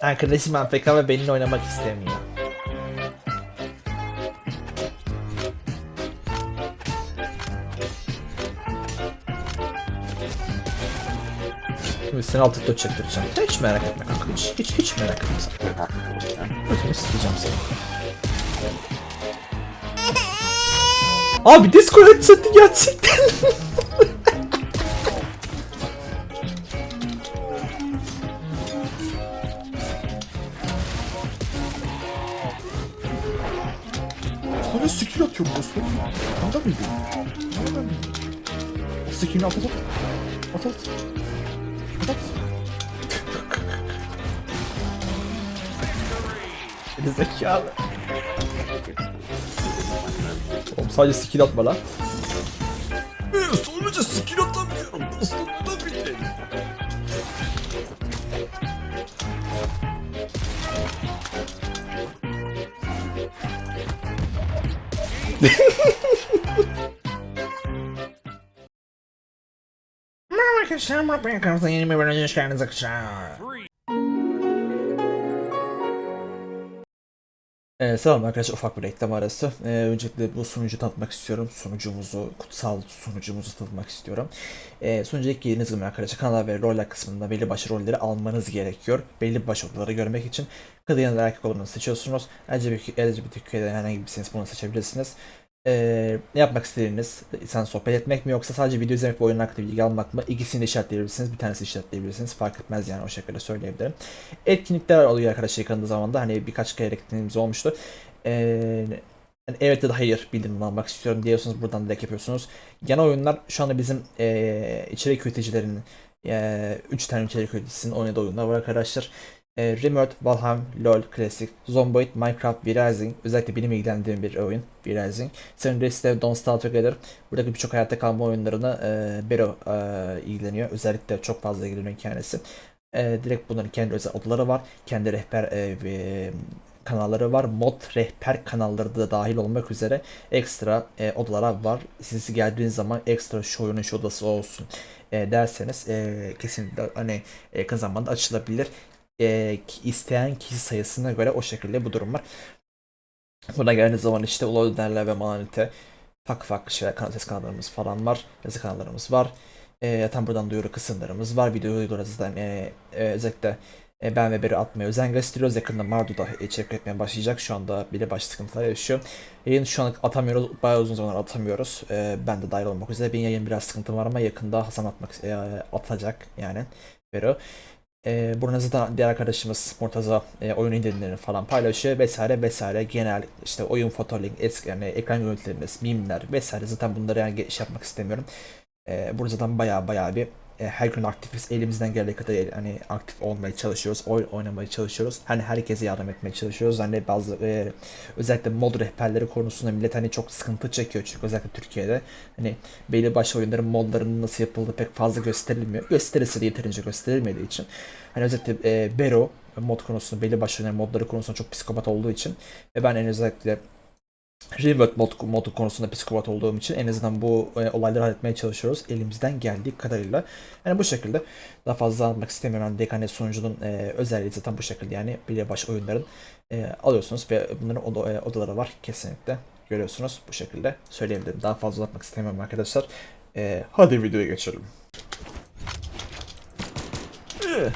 Arkadaşım AFK ve benimle oynamak istemiyor. Seni altı dört çektireceğim. Hiç merak etme kanka. Hiç, hiç, hiç merak etme sen. Ötünü sikeceğim seni. Abi disco edecekti gerçekten. Sana skill atıyorum dostum. Anda mıydı? Anda mıydı? Skill'ini at at. At at. At zekalı. Oğlum sadece skill atma lan. Ee, Sonuca skill atamıyorum. Dostum da bile. Merhaba arkadaşlar, Mapya kanalına yeni bir bölümde hoş geldiniz arkadaşlar. Ee, selam arkadaşlar, ufak bir reklam arası. Ee, öncelikle bu sunucu tanıtmak istiyorum. Sunucumuzu, kutsal sunucumuzu tanıtmak istiyorum. Ee, sunucuya girdiğiniz zaman arkadaşlar kanal ve roller kısmında belli başlı rolleri almanız gerekiyor. Belli başlı odaları görmek için kadın ya da erkek olanı seçiyorsunuz. LGBT, LGBTQ'den herhangi birisiniz bunu seçebilirsiniz. Ee, ne yapmak istediğiniz, sen sohbet etmek mi yoksa sadece video izlemek ve oyun hakkında bilgi almak mı? İkisini de işaretleyebilirsiniz. Bir tanesi işaretleyebilirsiniz. Fark etmez yani o şekilde söyleyebilirim. Etkinlikler oluyor arkadaşlar yakın zamanda. Hani birkaç kere etkinliğimiz olmuştu. Ee, yani evet ya da hayır bildirim almak istiyorum diyorsunuz. Buradan direkt yapıyorsunuz. Genel oyunlar şu anda bizim ee, içerik üreticilerinin 3 tane içerik üreticisinin oynadığı oyunlar var arkadaşlar. E, Rimworld, Valheim, LoL, Classic, Zomboid, Minecraft, V-Rising, özellikle benim ilgilendiğim bir oyun, V-Rising. Seven Days Stay, Don't Starve Together, buradaki birçok hayatta kalma oyunlarına e, Bero e, ilgileniyor. Özellikle çok fazla ilgileniyor kendisi. E, direkt bunların kendi özel odaları var, kendi rehber e, ve kanalları var. Mod rehber kanalları da dahil olmak üzere ekstra e, odalara var. Siz geldiğiniz zaman ekstra şu oyunun şu odası olsun e, derseniz e, kesinlikle hani e, yakın zamanda açılabilir e, isteyen kişi sayısına göre o şekilde bu durum var. Buna geldiğiniz zaman işte Ulu Derler ve Manite farklı farklı şeyler, ses kanallarımız falan var. Yazı kanallarımız var. E, tam buradan duyuru kısımlarımız var. Video uygulamasından e, e, özellikle e, ben ve beri atmaya özen gösteriyoruz. Yakında Mardu'da içerik etmeye başlayacak. Şu anda bile baş sıkıntılar yaşıyor. Yayın şu an atamıyoruz. Bayağı uzun zamanlar atamıyoruz. E, ben de dahil olmak üzere. Benim yayın biraz sıkıntı var ama yakında Hasan atmak e, atacak yani. Bero. E, burada da diğer arkadaşımız Murtaza e, oyun indirimlerini falan paylaşıyor vesaire vesaire. Genel işte oyun fotoğrafı, eski yani ekran görüntülerimiz, mimler vesaire zaten bunları yani geniş yapmak istemiyorum. E, burada zaten bayağı bayağı bir e, her gün aktifiz. Elimizden geldiği kadar hani aktif olmaya çalışıyoruz. Oyun oynamaya çalışıyoruz. Hani herkese yardım etmeye çalışıyoruz. Hani bazı e, özellikle mod rehberleri konusunda millet hani çok sıkıntı çekiyor çünkü özellikle Türkiye'de hani belli başlı oyunların modlarının nasıl yapıldığı pek fazla gösterilmiyor. Gösterirse de yeterince gösterilmediği için hani özellikle e, Bero mod konusunda belli başlı modları konusunda çok psikopat olduğu için ve ben en özellikle Revert mod, modu konusunda psikopat olduğum için en azından bu e, olayları halletmeye çalışıyoruz elimizden geldiği kadarıyla. Yani bu şekilde daha fazla anlatmak istemiyorum. Yani Dekane sunucunun e, özelliği zaten bu şekilde yani bir baş oyunların e, alıyorsunuz ve bunların oda, e, odaları var kesinlikle görüyorsunuz bu şekilde söyleyebilirim. Daha fazla uzatmak istemiyorum arkadaşlar. E, hadi videoya geçelim. Eh.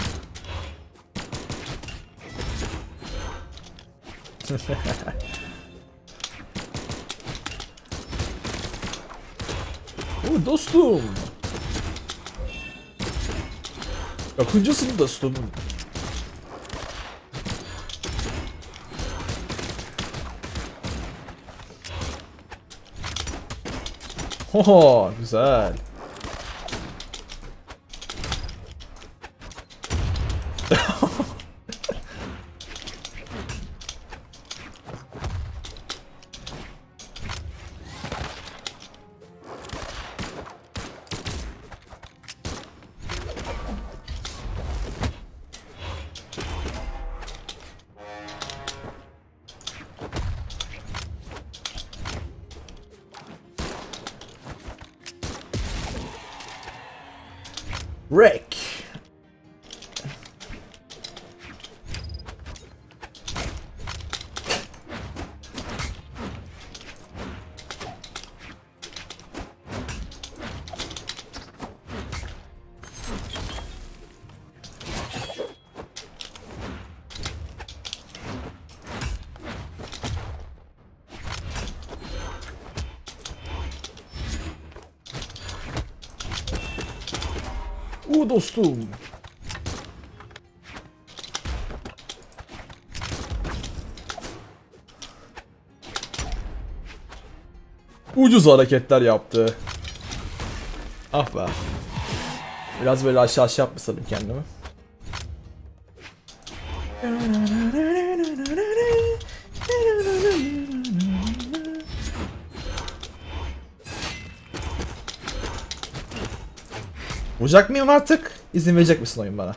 O dostum. Yakıncısın dostum. Hoho güzel. Rick U dostum. Ucuz hareketler yaptı. Ah be. Biraz böyle aşağı aşağı yapmışsın kendimi. Vuracak mıyım artık? İzin verecek misin oyun bana?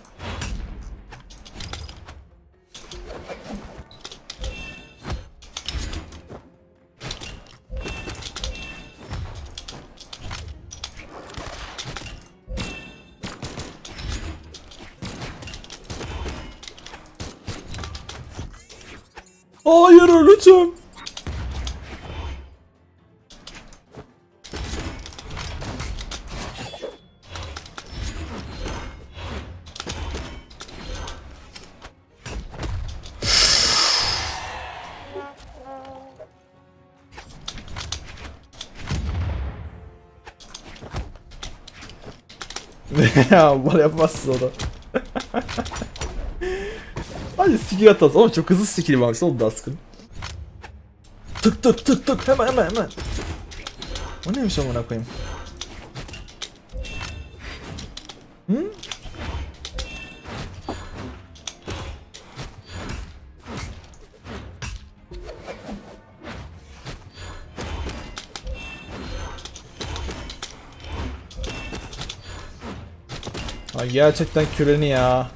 bana yapmazsın onu. Hadi skill atas. Ama çok hızlı skill varmış oğlum Dusk'ın. Tık tık tık tık hemen hemen hemen. O neymiş amına koyayım? Gerçekten küreni ya.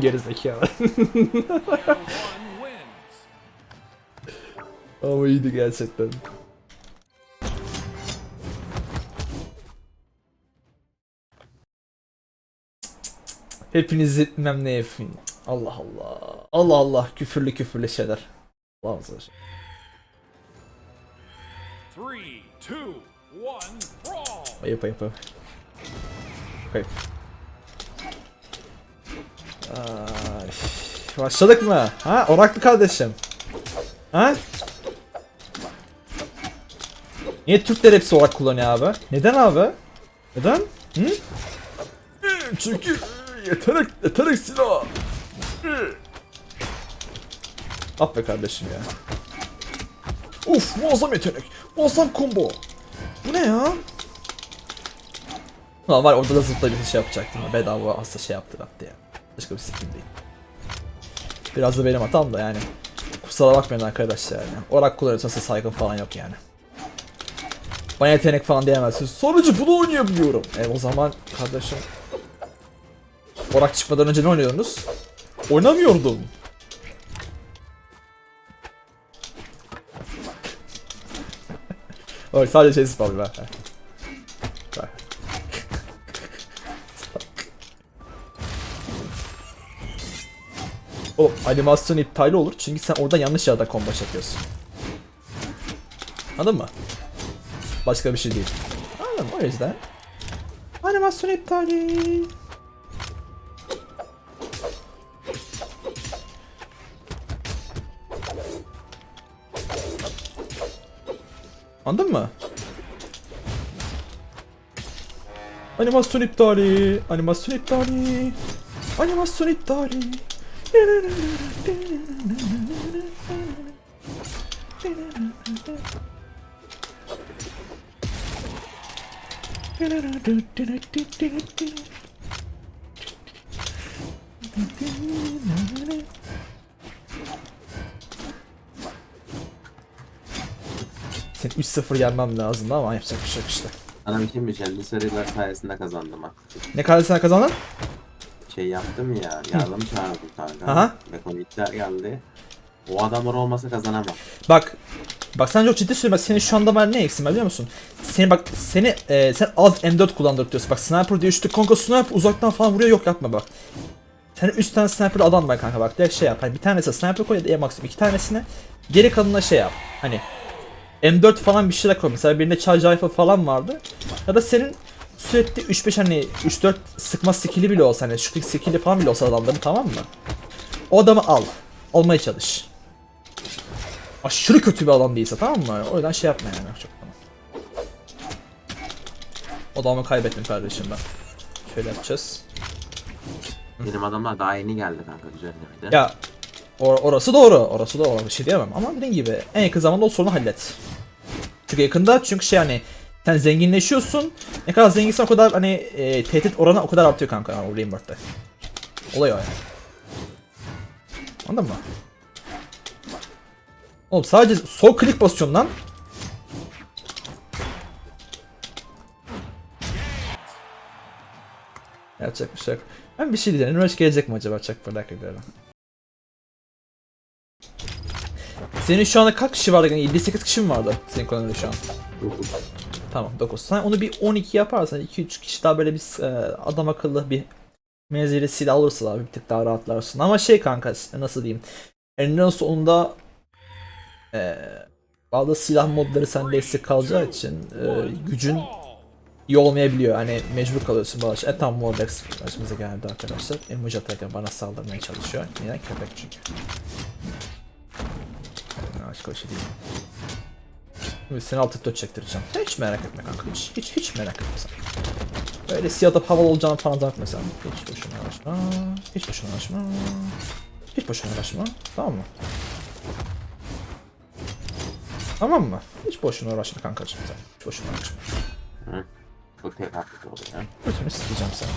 Gerizekalı. Ama iyiydi gerçekten. Hepinizi bilmem ne yapayım. Allah Allah. Allah Allah. Küfürlü küfürlü şeyler. Allah razı olsun. Three, two, one, brawl. Ayıp ayıp ayıp. Ayıp. Ay, başladık mı? Ha? Oraklı kardeşim. Ha? Niye Türkler hepsi orak kullanıyor abi? Neden abi? Neden? Hı? Çünkü yetenek, yetenek silah. Ah be kardeşim ya. Uf muazzam yetenek. Muazzam combo. Bu ne ya? Normal orada da zıpla bir şey yapacaktım. Bedava hasta şey yaptı yaptı ya. Başka bir skin değil. Biraz da benim hatam da yani. Kusura bakmayın arkadaşlar yani. Orak kullanıyorsa size saygım falan yok yani. Bana yetenek falan diyemezsiniz. Sonucu bunu oynayabiliyorum. E o zaman kardeşim. Orak çıkmadan önce ne oynuyordunuz? Oynamıyordum. Bak sadece şey spam ver. O animasyon iptali olur çünkü sen orada yanlış yerden combo yapıyorsun. Anladın mı? Başka bir şey değil. Anladın mı? O yüzden. Animasyon iptali. Anladın mı? Animasyon iptali. Animasyon iptali. Animasyon iptali. Seni 3-0 yenmem lazımdı ama yapacak bir şey yok işte. Sana bir şey mi seriler sayesinde kazandım ha. Ne kadar sen kazandın? Şey yaptım ya, yardım çağırdım kanka. Aha. Mekonikler geldi. O adamlar olmasa kazanamam. Bak Bak sen çok ciddi söylüyorum. Bak senin şu anda var ne eksin var biliyor musun? Seni bak seni e, sen az M4 kullandırtıyorsun. Bak sniper diye işte kanka sniper uzaktan falan vuruyor yok yapma bak. Sen 3 tane sniper adam var kanka bak direkt şey yap. Hani bir tanesi sniper koy ya da ya maksimum iki tanesine. Geri kalanına şey yap. Hani M4 falan bir şeyler koy. Mesela birinde charge rifle falan vardı. Ya da senin sürekli 3-5 hani 3-4 sıkma skill'i bile olsa hani shooting skill'i falan bile olsa adamların tamam mı? O adamı al. Olmaya çalış aşırı kötü bir adam değilse tamam mı? O yüzden şey yapma yani çok tamam. Odamı kaybettim kardeşim ben. Şöyle yapacağız. Benim adamlar daha yeni geldi kanka üzerine bir de. Ya or- orası doğru. Orası doğru. Bir şey diyemem ama dediğim gibi en yakın zamanda o sorunu hallet. Çünkü yakında çünkü şey hani sen zenginleşiyorsun. Ne kadar zenginsen o kadar hani e, tehdit oranı o kadar artıyor kanka o Rainbirth'te. Olay yani. Anladın mı? Oğlum sadece sol klik pozisyonundan Yapacak bir şey. Ben bir şey diyeceğim. Üniversite gelecek mi acaba? Merak ediyorum. Senin şu anda kaç kişi vardı? Yani 7-8 kişi mi vardı senin konumda şu an? Dokuz. Tamam 9. Sen onu bir 12 yaparsan 2-3 kişi daha böyle bir e, adam akıllı bir menzili silah olursa daha bir tık daha rahatlarsın. Ama şey kanka nasıl diyeyim. Eninin sonunda e, bazı silah modları sende eksik kalacağı için e, gücün iyi olmayabiliyor. Hani mecbur kalıyorsun bu E tam Mordex başımıza geldi arkadaşlar. Emoji atarken bana saldırmaya çalışıyor. Neden? Köpek çünkü. Aşk şey değil. Seni alt F4 çektireceğim. Hiç merak etme kanka. Hiç, hiç, hiç merak etme sen. Öyle siyah da havalı olacağını falan zannetme sen. Hiç boşuna uğraşma. Hiç boşuna uğraşma. Hiç boşuna uğraşma. Tamam mı? Tamam mı? Hiç boşuna uğraşma kankacığım sen. Hiç boşuna uğraşma. Hı. Çok tek haklı oldu ya. Götünü sikeceğim seni.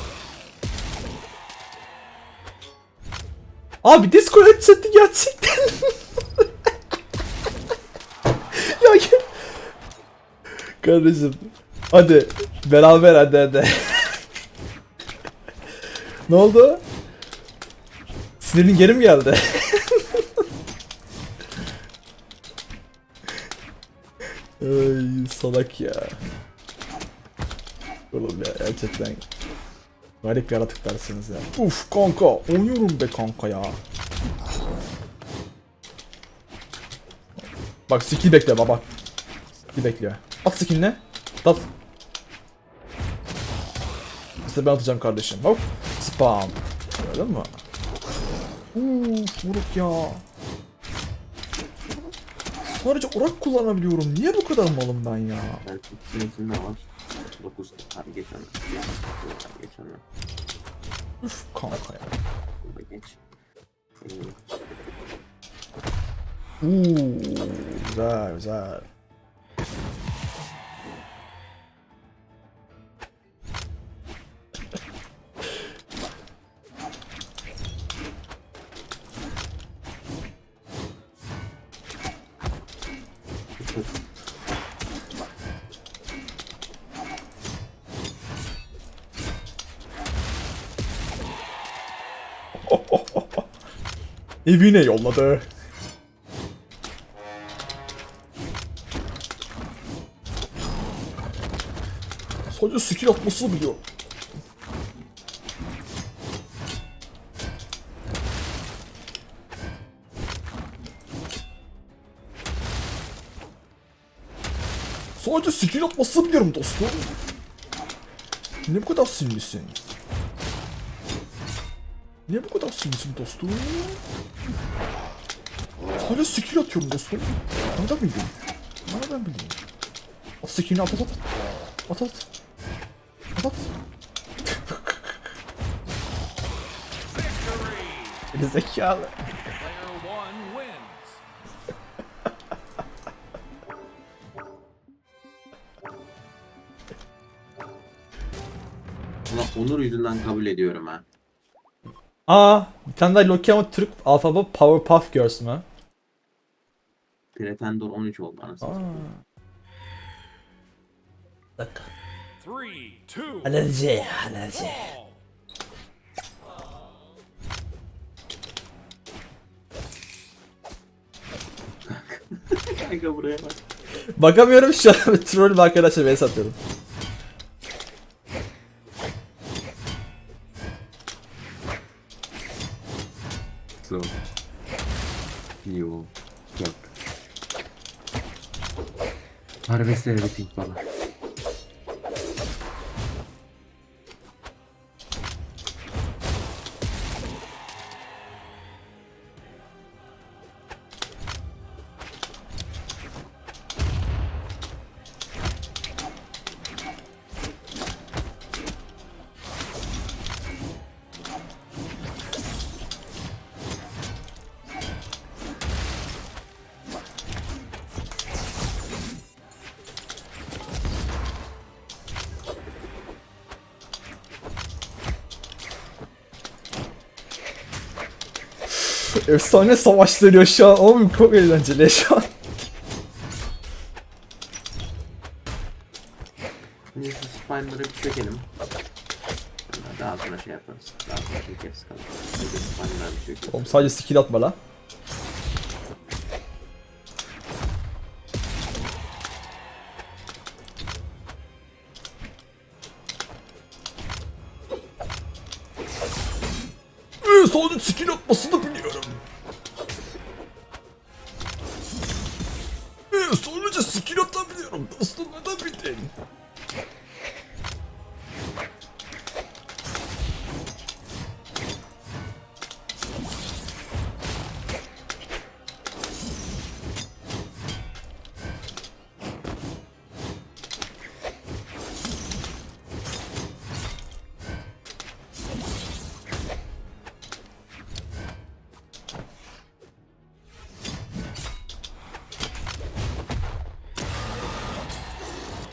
Abi disco headset'i gerçekten. ya gel. Kardeşim. Hadi. Beraber hadi hadi. ne oldu? Sinirin geri mi geldi? Ay salak ya. Oğlum ya gerçekten garip yaratıklarsınız ya. Uf kanka oynuyorum be kanka ya. Bak skill bekle baba. Skill bekliyor. At skill'ine. At. İşte ben atacağım kardeşim. Hop. Spam. Gördün mü? Uf vuruk ya. Sadece orak kullanabiliyorum. Niye bu kadar malım ben ya? Ben ikisinin içinde var. Dokuz. Hadi geç onu. Geç. Onu. Uf kanka ya. Burada geç. Uuu güzel güzel. Evine yolladı. Sadece skill atmasını biliyor. Sadece skill atmasını biliyorum dostum. Ne bu kadar sinirlisin? Niye bu kadar sinirsin dostum? Hala skill atıyorum dostum. Bana da mı biliyorsun? Bana ben biliyorum. At skillini at at at. At at. At at. Geri zekalı. Onur yüzünden kabul ediyorum ha. Aa, bir tane daha Loki ama Türk alfabe Powerpuff Girls mü? Pretendor 13 oldu anasını. Aa. satayım. Bir dakika. Three, two, Alerji, alerji. brawl. Kanka buraya bak. Bakamıyorum şu an. Troll arkadaşlar ben satıyorum. So. Yo. Yok. Harvest everything bana. Efsane savaş dönüyor şu an. Oğlum çok eğlenceli şu an. Şu spine'ları bir çekelim. Daha sonra şey yaparız. Daha sonra spine'ları bir çekeriz. Oğlum sadece skill atma la. Sadece skill atmasını biliyorum.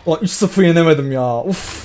Ulan 3-0 yenemedim ya. Uf.